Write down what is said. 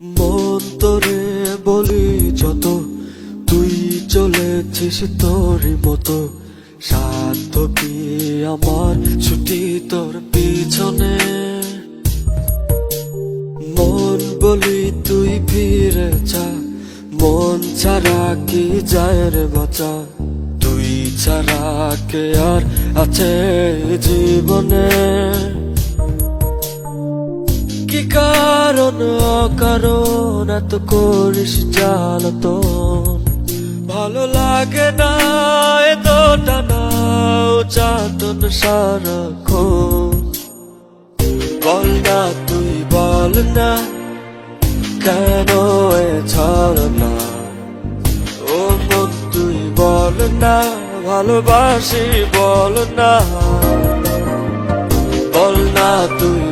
মন তোরে বলি যত, তুই চলেছিস তোরই মতো। সাধ্য কি আমার ছুটি তোর পিছনে? মন বলি তুই ফিরে যা, মন ছাড়া কি যায় রে বাঁচা? তুই ছাড়া কে আর আছে জীবনে? কারণ অকারণ এত করিস জ্বালাতন। ভালো লাগে না এত টানা চাতন সারাক্ষণ। বল না, তুই বল না, কেন এ না ও মন, তুই বল না, ভালোবাসি বল না। বল না, তুই